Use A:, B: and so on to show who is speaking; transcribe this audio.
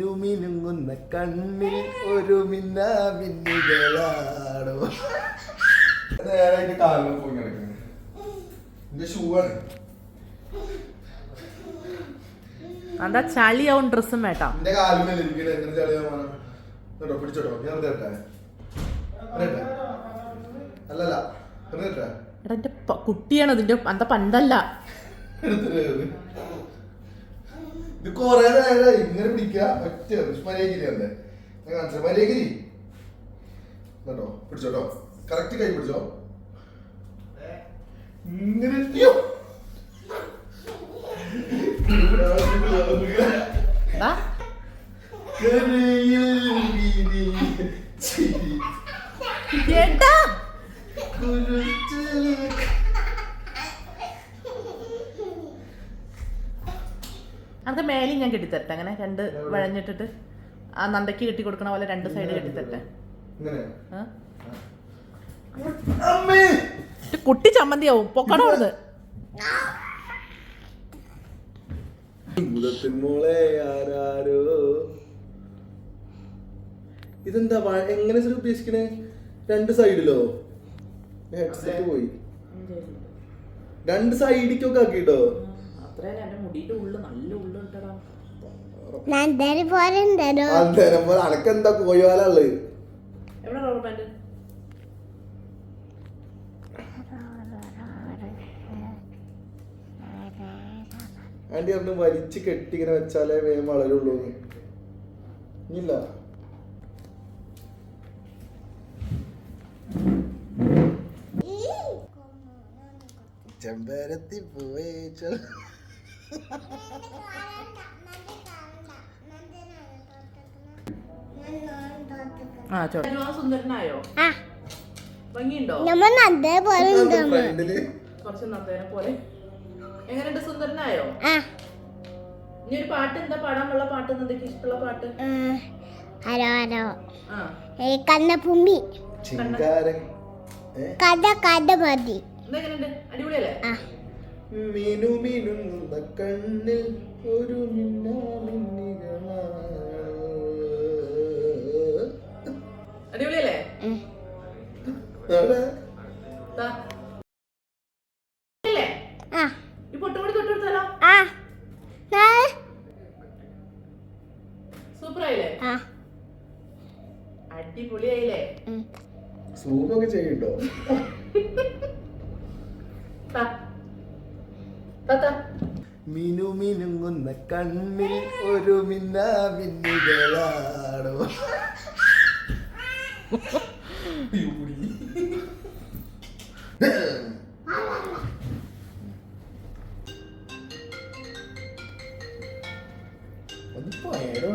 A: മിനു മിനുങ്ങുന്ന കണ്ണിൽ ഒരു മിന്നാ മിന്നുകളാടോ നേരായിട്ട് കാലിൽ പോയി കിടക്കുന്നു? എന്റെ ഷൂ ആണ്.
B: എന്താ ചളിയാവും ഡ്രസ്സും വേട്ടാ.
A: എന്റെ കാലിൽ ഇരിക്കണേ എങ്ങനെ ചളിയാ വേണം കേട്ടോ. പിടിച്ചോട്ടോ ഞാൻ തരട്ടെ തരട്ടെ അല്ലല്ല
B: എടാ എന്റെ കുട്ടിയാണ് ഇതിന്റെ എന്താ പണ്ടല്ല
A: എടുത്തിട്ട് ഇത് കൊറേ നേരം ഇങ്ങനെ പിടിക്കുക ഒറ്റ മര്യാദഗിരി അല്ലേ ഞാൻ കാണിച്ചു മര്യാദഗിരി കേട്ടോ പിടിച്ചോട്ടോ. കറക്റ്റ് കൈ പിടിച്ചോ? ഇങ്ങനെ അയ്യോ.
B: അത് മേലെ ഞാൻ കെട്ടിത്തരട്ടെ. അങ്ങനെ രണ്ട് വഴഞ്ഞിട്ടിട്ട് ആ നന്ദയ്ക്ക് കെട്ടി കൊടുക്കണ പോലെ രണ്ട് സൈഡ് കെട്ടിത്തരട്ടെ.
A: ഇങ്ങനെ. അമ്മേ!
B: ഇത് കുട്ടി ചമ്മന്തിയാവും. അവിടുന്ന്?
A: ആരാരോ? ഇതെന്താ എങ്ങനെ സാർ ഉദ്ദേശിക്കണേ? രണ്ട് സൈഡിലോ ഹെഡ്സെറ്റ് പോയി. രണ്ട് സൈഡിക്കൊക്കെ ആക്കിട്ടോ?
B: അത്രേ എന്റെ മുടിയുടെ ഉള്ളു നല്ല ഉള്ളു
A: അനക്കെന്താ
B: ബാൻഡ്
A: ആന്റി പറഞ്ഞു വലിച്ച് കെട്ടി ഇങ്ങനെ വെച്ചാലേ വേഗം വളരുള്ളൂ ഇല്ല ചെമ്പരത്തി
B: പോയേച്ചു ചോട്ടാ സുന്ദരനായോ? ഭംഗിയുണ്ടോ? കുറച്ച് നന്ദനെ പോലെ. എങ്ങനെയുണ്ട് സുന്ദരനായോ? ഇനി ഒരു പാട്ട് എന്താ പാടാനുള്ള പാട്ട് എന്തൊക്കെ ഇഷ്ടമുള്ള പാട്ട്?
C: ആ. Hello hello.
B: ആ.
C: ഏ കണ്ണപ്പുമ്പി
A: ചിങ്കാരൻ. ഏ?
C: കഥ കഥ മതി.
B: അടിപൊളിയല്ലേ?
A: മിനു കണ്ണിൽ ഒരു.
B: അടിപൊളിയായില്ലേ?
C: ഉം.
A: സൂമൊക്കെ ചെയ്യണ്ടോ. മിനു മിനുങ്ങുന്ന കണ്ണിൽ ഒരു മിന്നാമിന്നികളാണോ അത് പോയാലോ